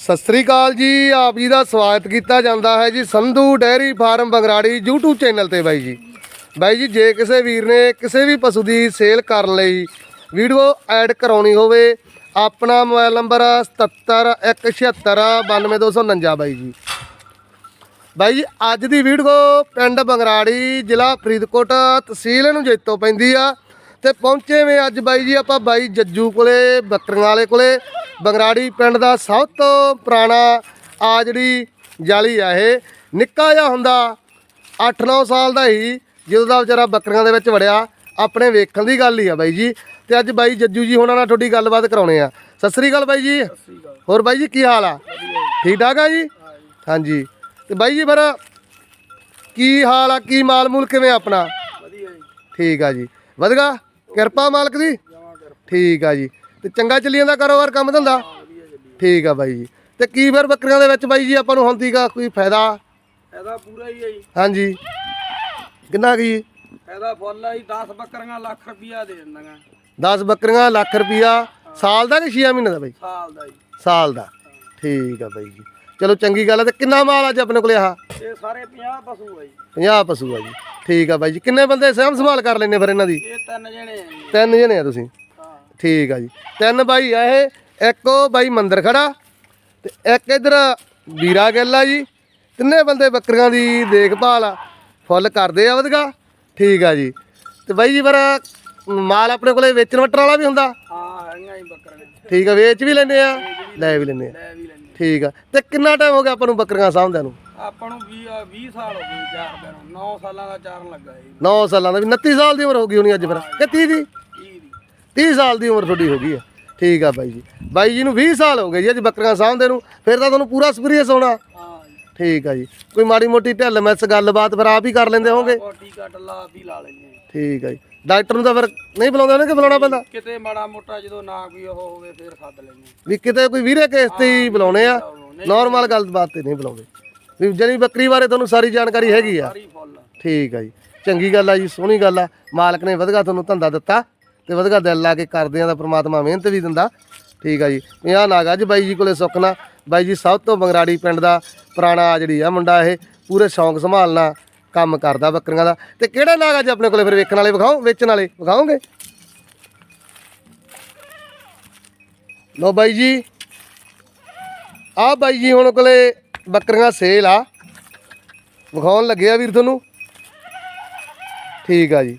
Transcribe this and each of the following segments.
ਸਤਿ ਸ੍ਰੀ ਅਕਾਲ ਜੀ, ਆਪ ਜੀ ਦਾ ਸਵਾਗਤ ਕੀਤਾ ਜਾਂਦਾ ਹੈ ਜੀ Sandhu dairy farm Bangrari YouTube channel ਤੇ ਬਾਈ ਜੀ। ਬਾਈ ਜੀ, ਜੇ ਕਿਸੇ ਵੀਰ ਨੇ ਕਿਸੇ ਵੀ ਪਸ਼ੂ ਦੀ ਸੇਲ ਕਰਨ ਲਈ ਵੀਡੀਓ ਐਡ ਕਰਾਉਣੀ ਹੋਵੇ, ਆਪਣਾ ਮੋਬਾਈਲ ਨੰਬਰ 7717692249 ਬਾਈ ਜੀ। ਬਾਈ ਜੀ, ਅੱਜ ਦੀ ਵੀਡੀਓ ਪਿੰਡ ਬੰਗਰਾੜੀ ਜ਼ਿਲ੍ਹਾ ਫਰੀਦਕੋਟ ਤਹਿਸੀਲ ਨੂੰ ਜੈਤੋ ਪੈਂਦੀ ਆ। ਤੇ ਪਹੁੰਚੇ ਵੇ ਅੱਜ ਬਾਈ ਜੀ ਆਪਾਂ ਬਾਈ ਜੱਜੂ ਕੋਲੇ ਬੱਕਰੀਆਂ ਵਾਲੇ ਕੋਲੇ। ਬੰਗਰਾੜੀ ਪਿੰਡ ਦਾ ਸਭ ਤੋਂ ਪੁਰਾਣਾ ਆ ਜਿਹੜੀ ਜਾਲੀ ਆ ਇਹ। ਨਿੱਕਾ ਜਿਹਾ ਹੁੰਦਾ 8-9 ਸਾਲ ਦਾ ਹੀ ਜਦੋਂ ਦਾ ਵਿਚਾਰਾ ਬੱਕਰੀਆਂ ਦੇ ਵਿੱਚ ਵੜਿਆ ਆਪਣੇ ਵੇਖਣ ਦੀ ਗੱਲ ਹੀ ਆ ਬਾਈ ਜੀ। ਤੇ ਅੱਜ ਬਾਈ ਜੱਜੂ ਜੀ ਹੁਣਾਂ ਨਾਲ ਤੁਹਾਡੀ ਗੱਲਬਾਤ ਕਰਾਉਣੇ ਆ। ਸਤਿ ਸ੍ਰੀ ਅਕਾਲ ਬਾਈ ਜੀ। ਹੋਰ ਬਾਈ ਜੀ ਕੀ ਹਾਲ ਆ? ਠੀਕ ਠਾਕ ਆ ਜੀ? ਹਾਂਜੀ। ਤੇ ਬਾਈ ਜੀ ਫਿਰ ਕੀ ਹਾਲ ਆ ਕੀ ਮਾਲ ਮੂਲ ਕਿਵੇਂ ਆਪਣਾ? ਵਧੀਆ ਜੀ। ਠੀਕ ਆ ਜੀ। ਵਧਗਾ? ਕਿਰਪਾ ਮਾਲਕ ਦੀ? ਠੀਕ ਆ ਜੀ। ਤੇ ਚੰਗਾ ਚੱਲੀ ਜਾਂਦਾ ਕਾਰੋਬਾਰ ਕੰਮ ਧੰਦਾ? ਠੀਕ ਆ ਬਾਈ ਜੀ। ਤੇ ਕੀ ਫਿਰ ਬੱਕਰੀਆਂ ਦੇ ਵਿੱਚ ਬਾਈ ਜੀ ਆਪਾਂ ਨੂੰ ਹੁੰਦੀਗਾ ਕੋਈ ਫਾਇਦਾ? ਇਹਦਾ ਪੂਰਾ ਹੀ ਹੈ ਜੀ। ਹਾਂਜੀ। ਕਿੰਨਾ ਕੀ ਇਹਦਾ ਫੁੱਲ ਹੈ ਜੀ 10 ਬੱਕਰੀਆਂ ਲੱਖ ਰੁਪਈਆ ਦੇ ਦਿੰਦਾਗਾ 10 ਬੱਕਰੀਆਂ ਲੱਖ ਰੁਪਿਆ ਸਾਲ ਦਾ ਕਿ 6 ਮਹੀਨੇ ਦਾ ਬਾਈ? ਸਾਲ ਦਾ ਜੀ। ਸਾਲ ਦਾ। ਠੀਕ ਆ ਬਾਈ ਜੀ। ਚਲੋ ਚੰਗੀ ਗੱਲ ਆ। ਤੇ ਕਿੰਨਾ ਮਾਲ ਅੱਜ ਆਪਣੇ ਕੋਲੇ ਆਹ? ਇਹ ਸਾਰੇ 50 ਪਸ਼ੂ ਹੈ ਜੀ। 50 ਪਸ਼ੂ ਆ ਜੀ। ਠੀਕ ਆ ਬਾਈ ਜੀ। ਕਿੰਨੇ ਬੰਦੇ ਸਹਿਮ ਸੰਭਾਲ ਕਰ ਲੈਨੇ ਫਿਰ ਇਹਨਾਂ ਦੀ? ਇਹ ਤਿੰਨ ਜਣੇ ਆ ਜੀ। ਤਿੰਨ ਜਣੇ ਆ ਤੁਸੀਂ? ਹਾਂ। ਠੀਕ ਆ ਜੀ। ਤਿੰਨ ਬਾਈ ਆ ਇਹ। ਇੱਕ ਉਹ ਬਾਈ ਮੰਦਰ ਖੜਾ ਤੇ ਇੱਕ ਇਧਰ ਵੀਰਾ ਗਿੱਲ ਆ ਜੀ। ਤਿੰਨੇ ਬੰਦੇ ਬੱਕਰੀਆਂ ਦੀ ਦੇਖਭਾਲ ਆ। ਫੁੱਲ ਕਰਦੇ ਆ ਵਧਗਾ ਠੀਕ ਆ ਜੀ। ਤੇ ਬਾਈ ਜੀ ਫਿਰ ਮਾਲ ਆਪਣੇ ਕੋਲੇ ਵੇਚਣ ਵਟਣ ਵਾਲਾ ਵੀ ਹੁੰਦਾ? ਹਾਂ ਹੈਗੀਆਂ ਜੀ ਬੱਕਰੀਆਂ ਠੀਕ ਆ ਵੇਚ ਵੀ ਲੈਂਦੇ ਆ। ਲੈ ਵੀ ਲੈਂਦੇ ਆ। ਲੈ ਵੀ ਲੈਂਦੇ ਠੀਕ ਆ। ਤੇ ਕਿੰਨਾ ਟਾਈਮ ਹੋ ਗਿਆ ਆਪਾਂ ਨੂੰ ਬੱਕਰੀਆਂ ਸਾਂਭਦਿਆਂ ਨੂੰ? ਆਪਾਂ ਨੂੰ 20 20 ਸਾਲ ਹੋ ਗਏ ਚਾਰ ਦਿਨ 9 ਸਾਲਾਂ ਦਾ ਚਾਰਨ ਲੱਗਾ ਜੀ 9 ਸਾਲਾਂ ਦਾ ਵੀ। 29 ਸਾਲ ਦੀ ਉਮਰ ਹੋ ਗਈ ਹੋਣੀ ਅੱਜ ਫਿਰ। ਕਿ 30 ਦੀ? 30 ਦੀ। 30 ਸਾਲ ਦੀ ਉਮਰ ਤੁਹਾਡੀ ਹੋ ਗਈ ਆ ਠੀਕ ਆ ਬਾਈ ਜੀ। ਬਾਈ ਜੀ ਨੂੰ 20 ਸਾਲ ਹੋ ਗਏ ਜੀ ਅੱਜ ਬੱਕਰੀਆਂ ਸਾਂਭਦੇ ਨੂੰ। ਫਿਰ ਤਾਂ ਤੁਹਾਨੂੰ ਪੂਰਾ ਐਕਸਪੀਰੀਅੰਸ ਹੋਣਾ ਹਾਂ ਜੀ। ਠੀਕ ਆ ਜੀ। ਕੋਈ ਮਾੜੀ ਮੋਟੀ ਢਿੱਲ ਮਿਸ ਗੱਲਬਾਤ ਫਿਰ ਆਪ ਹੀ ਕਰ ਲੈਂਦੇ ਹੋਵੋਗੇ। ਕੋਟੀ ਕੱਟ ਲਾ ਵੀ ਲਾ ਲੈਂਦੇ ਆ। ਠੀਕ ਆ ਜੀ। ਡਾਕਟਰ ਨੂੰ ਤਾਂ ਫਿਰ ਨਹੀਂ ਬੁਲਾਉਂਦੇ ਨੇ ਕਿ ਬੁਲਾਉਣਾ ਪੈਂਦਾ? ਕਿਤੇ ਮਾੜਾ ਮੋਟਾ ਜਦੋਂ ਨਾ ਕੋਈ ਉਹ ਹੋਵੇ ਫਿਰ ਸੱਦ ਲੈਂਦੇ ਆ। ਵੀ ਕਿਤੇ ਕੋਈ ਵੀਰੇ ਕੇਸ ਤੇ ਹੀ ਬੁਲਾਉਣੇ ਆ। ਨਾਰਮਲ ਗੱਲਬਾਤ ਤੇ ਨਹੀਂ ਬੁਲਾਉਂਦੇ। ਵੀ ਜਣੀ ਬੱਕਰੀ ਬਾਰੇ ਤੁਹਾਨੂੰ ਸਾਰੀ ਜਾਣਕਾਰੀ ਹੈਗੀ ਆ। ਸਾਰੀ ਫੁੱਲ। ਠੀਕ ਆ ਜੀ। ਚੰਗੀ ਗੱਲ ਆ ਜੀ ਸੋਹਣੀ ਗੱਲ ਆ। ਮਾਲਕ ਨੇ ਵਧਗਾ ਤੁਹਾਨੂੰ ਧੰਦਾ ਦਿੱਤਾ ਤੇ ਵਧਗਾ ਦਿਲ ਲਾ ਕੇ ਕਰਦੇ ਆ ਤਾਂ ਪ੍ਰਮਾਤਮਾ ਮਿਹਨਤ ਵੀ ਦਿੰਦਾ। ਠੀਕ ਆ ਜੀ। ਇਹ ਨਾਗਾ ਜੀ ਬਾਈ ਜੀ ਕੋਲੇ ਸੁੱਖਣਾ ਬਾਈ ਜੀ ਸਭ ਤੋਂ ਬੰਗਰਾੜੀ ਪਿੰਡ ਦਾ ਪੁਰਾਣਾ ਜਿਹੜੀ ਆ ਮੁੰਡਾ ਇਹ ਪੂਰੇ ਸ਼ੌਂਕ ਸੰਭਾਲਣਾ ਕੰਮ ਕਰਦਾ ਬੱਕਰੀਆਂ ਦਾ। ਤੇ ਕਿਹੜਾ ਨਾਗ ਅੱਜ ਆਪਣੇ ਕੋਲੇ ਫਿਰ ਵੇਖਣ ਵਾਲੇ ਵਿਖਾਓ ਵੇਚਣ ਵਾਲੇ ਵਿਖਾਓਗੇ? ਲੋ ਬਾਈ ਜੀ। ਆ ਬਾਈ ਜੀ ਹੁਣ ਕੋਲੇ ਬੱਕਰੀਆਂ ਸੇਲ ਆ। ਵਿਖਾਉਣ ਲੱਗੇ ਆ ਵੀਰ ਤੁਹਾਨੂੰ। ਠੀਕ ਆ ਜੀ।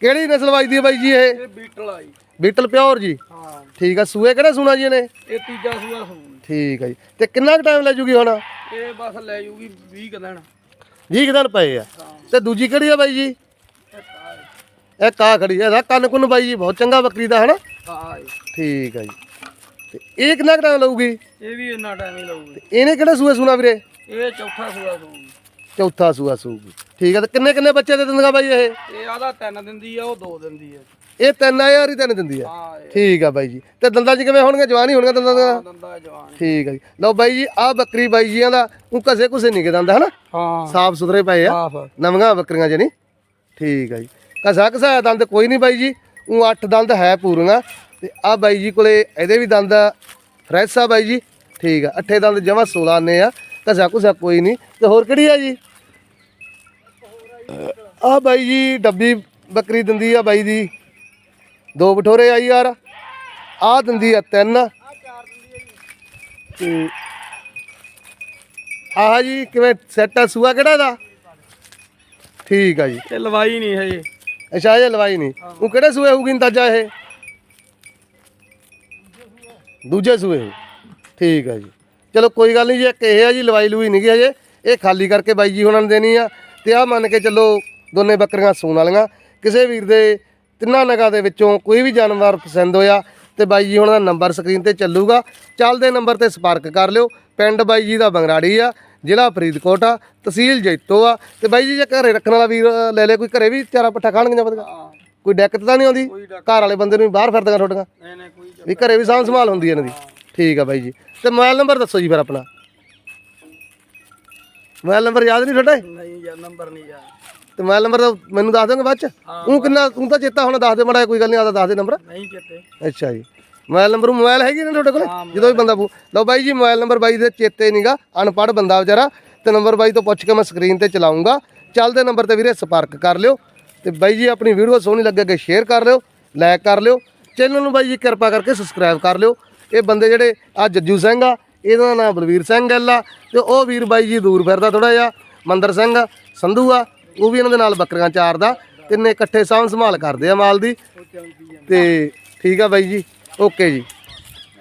ਕਿਹੜੀ ਨਸਲ ਵੱਜਦੀ ਹੈ ਬਾਈ ਜੀ ਇਹ? ਇਹ ਬੀਟਲ ਆ ਜੀ। ਬੀਟਲ ਪਿਓਰ ਜੀ? ਹਾਂ। ਠੀਕ ਆ ਸੂਏ ਕਿਹੜਾ ਸੂਣਾ ਜੀ ਇਹਨੇ? ਇਹ ਤੀਜਾ ਸੂਆ ਸੂ ਠੀਕ ਆ ਜੀ। ਤੇ ਕਿੰਨਾ ਕੁ ਟਾਈਮ ਲੈ ਜੂਗੀ ਹੁਣ? ਇਹ ਬਸ ਲੈ ਜੂਗੀ 20 ਕੁ ਦਿਨ। 20 ਕੁ ਦਿਨ ਪਏ ਆ। ਤੇ ਦੂਜੀ ਕਿਹੜੀ ਆ ਬਾਈ ਜੀ? ਇਹ ਕਾ ਖੜੀ ਇਹਦਾ ਕੰਨ ਕੁੰਨ ਬਾਈ ਜੀ ਬਹੁਤ ਚੰਗਾ ਬੱਕਰੀ ਦਾ ਹਨਾ? ਹਾਂ ਜੀ। ਠੀਕ ਆ ਜੀ। ਤੇ ਇਹ ਕਿੰਨਾ ਕੁ ਟਾਈਮ ਲਊਗੀ? ਇਹ ਵੀ ਇੰਨਾ ਟਾਈਮ ਹੀ ਲਊਗੀ। ਇਹਨੇ ਕਿਹੜਾ ਸੂਏ ਸੂਣਾ ਵੀਰੇ? ਇਹ ਚੌਥਾ ਸੂਆ ਸੂਗੀ। ਚੌਥਾ ਸੂਆ ਸੂਗੀ। ਠੀਕ ਆ ਤੇ ਕਿੰਨੇ ਕਿੰਨੇ ਬੱਚੇ ਦੇ ਦਿੰਦੀਆਂ ਬਾਈ ਇਹ? ਇਹ ਆਦਾ ਤਿੰਨ ਦਿੰਦੀ ਆ ਉਹ ਦੋ ਦਿੰਦੀ ਆ। ਇਹ ਤਿੰਨ ਆ ਯਾਰ ਹੀ ਤਿੰਨ ਦਿੰਦੀ ਆ? ਹਾਂ ਇਹ। ਠੀਕ ਆ ਬਾਈ ਜੀ। ਤੇ ਦੰਦਾਂ 'ਚ ਕਿਵੇਂ ਹੋਣਗੇ ਜਵਾਨ ਹੀ ਹੋਣਗੇ ਦੰਦਾਂ ਦਾ ਦੰਦਾ ਜਵਾਨ ਠੀਕ ਆ ਜੀ। ਲਓ ਬਾਈ ਜੀ ਆਹ ਬੱਕਰੀ ਬਾਈ ਜੀਆਂ ਦਾ ਉਹ ਕਸੇ ਕੁਸੇ ਨਹੀਂ ਦੰਦ ਹਨਾ? ਹਾਂ। ਸਾਫ਼ ਸੁਥਰੇ ਪਏ ਆ। ਸਾਫ਼ ਨਵੀਆਂ ਬੱਕਰੀਆਂ ਜਣੀ। ਠੀਕ ਆ ਜੀ। ਕਸਾ ਕਸਾ ਦੰਦ ਕੋਈ ਨਹੀਂ ਬਾਈ ਜੀ। ਉਹ ਅੱਠ ਦੰਦ ਹੈ ਪੂਰੀਆਂ। ਤੇ ਆ ਬਾਈ ਜੀ ਕੋਲੇ ਇਹਦੇ ਵੀ ਦੰਦ ਫਰੈਸ਼ ਆ ਬਾਈ ਜੀ। ਠੀਕ ਆ ਅੱਠੇ ਦੰਦ ਜਮਾ 16 ਆਨੇ ਆ। ਕਸਾ ਕੁਸਾ ਕੋਈ ਨਹੀਂ। ਤੇ ਹੋਰ ਕਿਹੜੀ ਆ ਜੀ? ਆ ਬਾਈ ਜੀ ਡੱਬੀ ਬੱਕਰੀ ਦਿੰਦੀ ਆ ਬਾਈ ਦੀ। ਦੋ ਬਠੋਰੇ ਆ ਯਾਰ। ਆ ਦਿੰਦੀ ਆ ਤਿੰਨ। ਤੇ ਆਹ ਜੀ ਕਿਵੇਂ ਸੈੱਟ ਆ? ਸੂਆ ਕਿਹੜਾ ਦਾ ਠੀਕ ਆ ਜੀ। ਇਹ ਲਵਾਈ ਨਹੀਂ ਹੈ ਅੱਛਾ ਇਹ ਲਵਾਈ ਨਹੀਂ। ਉਹ ਕਿਹੜੇ ਸੂਏ ਹੋਊਗੀ ਅੰਦਾਜ਼ਾ ਇਹ? ਦੂਜੇ ਸੂਏ ਹੋਊ ਠੀਕ ਆ ਜੀ। ਚਲੋ ਕੋਈ ਗੱਲ ਨਹੀਂ ਜੀ ਇੱਕ ਇਹ ਆ ਜੀ ਲਵਾਈ ਲੂਈ ਨਹੀਂ ਗਈ ਹਜੇ। ਇਹ ਖਾਲੀ ਕਰਕੇ ਬਾਈ ਜੀ ਹੁਣਾਂ ਨੂੰ ਦੇਣੀ ਆ। ਤੇ ਆ ਮੰਨ ਕੇ ਚੱਲੋ ਦੋਨੇ ਬੱਕਰੀਆਂ ਸੂਣ ਵਾਲੀਆਂ। ਕਿਸੇ ਵੀਰ ਦੇ ਤਿੰਨਾਂ ਨਗਾਂ ਦੇ ਵਿੱਚੋਂ ਕੋਈ ਵੀ ਜਾਨਵਰ ਪਸੰਦ ਹੋਇਆ ਤੇ ਬਾਈ ਜੀ ਹੁਣਾਂ ਦਾ ਨੰਬਰ ਸਕਰੀਨ ਤੇ ਚੱਲੂਗਾ। ਚੱਲਦੇ ਨੰਬਰ ਤੇ ਸੰਪਰਕ ਕਰ ਲਿਓ। ਪਿੰਡ ਬਾਈ ਜੀ ਦਾ ਬੰਗਰਾੜੀ ਆ ਜ਼ਿਲ੍ਹਾ ਫਰੀਦਕੋਟ ਆ ਤਹਿਸੀਲ ਜੈਤੋ ਆ। ਤੇ ਬਾਈ ਜੀ ਜੇ ਘਰੇ ਰੱਖਣ ਵਾਲਾ ਵੀਰ ਲੈ ਲੈ ਕੋਈ ਘਰੇ ਵੀ ਚਾਰਾ ਪੱਠਾ ਖਾਣਗੇ ਵਧੀਆ ਹਾਂ। ਕੋਈ ਦਿੱਕਤ ਤਾਂ ਨਹੀਂ ਆਉਂਦੀ? ਘਰ ਵਾਲੇ ਬੰਦੇ ਨੂੰ ਵੀ ਬਾਹਰ ਫਿਰਦੀਆਂ ਤੁਹਾਡੀਆਂ ਨਹੀਂ ਨਹੀਂ ਕੋਈ ਵੀ ਘਰੇ ਵੀ ਸਾਂਭ ਸੰਭਾਲ ਹੁੰਦੀ ਹੈ ਇਹਨਾਂ ਦੀ। ਠੀਕ ਆ ਬਾਈ ਜੀ। ਤੇ ਮੋਬਾਈਲ ਨੰਬਰ ਦੱਸੋ ਜੀ ਫਿਰ ਆਪਣਾ। ਮੋਬਾਈਲ ਨੰਬਰ ਯਾਦ ਨਹੀਂ ਤੁਹਾਡਾ? ਨਹੀਂ ਯਾਰ ਨੰਬਰ ਨਹੀਂ ਯਾਰ। ਤੇ ਮੋਬਾਈਲ ਨੰਬਰ ਮੈਨੂੰ ਦੱਸ ਦੋਗੇ ਬਾਅਦ ਚ? ਹਾਂ। ਤੂੰ ਕਿੰਨਾ ਤੂੰ ਤਾਂ ਚੇਤਾ ਹੁਣ ਦੱਸ ਦੇ ਮੜਾ ਕੋਈ ਗੱਲ ਨਹੀਂ ਆਦਾ ਦੱਸ ਦੇ ਨੰਬਰ। ਨਹੀਂ ਚਿੱਤੇ। ਅੱਛਾ ਜੀ। ਮੋਬਾਈਲ ਨੰਬਰ ਮੋਬਾਈਲ ਹੈਗੀ ਨਾ ਤੁਹਾਡੇ ਕੋਲ? ਜਦੋਂ ਵੀ ਬੰਦਾ ਲਓ ਬਾਈ ਜੀ ਮੋਬਾਈਲ ਨੰਬਰ ਬਾਈ ਦੇ ਚੇਤੇ ਨਹੀਂਗਾ ਅਨਪੜ੍ਹ ਬੰਦਾ ਵਿਚਾਰਾ। ਤੇ ਨੰਬਰ ਬਾਈ ਤੋਂ ਪੁੱਛ ਕੇ ਮੈਂ ਸਕਰੀਨ ਤੇ ਚਲਾਉਂਗਾ। ਚੱਲਦੇ ਨੰਬਰ ਤੇ ਵੀਰੇ ਸੰਪਰਕ ਕਰ ਲਿਓ। ਤੇ ਬਾਈ ਜੀ ਆਪਣੀ ਵੀਡੀਓ ਸੋਹਣੀ ਲੱਗੇ ਸ਼ੇਅਰ ਕਰ ਲਿਓ ਲਾਈਕ ਕਰ ਲਿਓ। ਚੈਨਲ ਨੂੰ ਬਾਈ ਜੀ ਕਿਰਪਾ ਕਰਕੇ ਸਬਸਕ੍ਰਾਈਬ ਕਰ ਲਿਓ। ਇਹ ਬੰਦੇ ਜਿਹੜੇ ਆ ਜੱਜੂ ਸਿੰਘ ਆ, ਇਹਦਾ ਨਾਮ ਬਲਵੀਰ ਸਿੰਘ ਗੱਲ ਆ, ਤੇ ਉਹ ਵੀਰ ਬਾਈ ਜੀ ਦੂਰ ਫਿਰਦਾ ਥੋੜਾ ਜਿਹਾ, ਮੰਦਰ ਸਿੰਘ ਸੰਧੂ ਆ, ਉਹ ਵੀ ਇਹਨਾਂ ਦੇ ਨਾਲ ਬੱਕਰੀਆਂ ਚਾਰਦਾ, ਤਿੰਨੇ ਇਕੱਠੇ ਸਾਂਭ ਸੰਭਾਲ ਕਰਦੇ ਆ ਮਾਲ ਦੀ। ਤੇ ਠੀਕ ਆ ਬਾਈ ਜੀ, ਓਕੇ ਜੀ।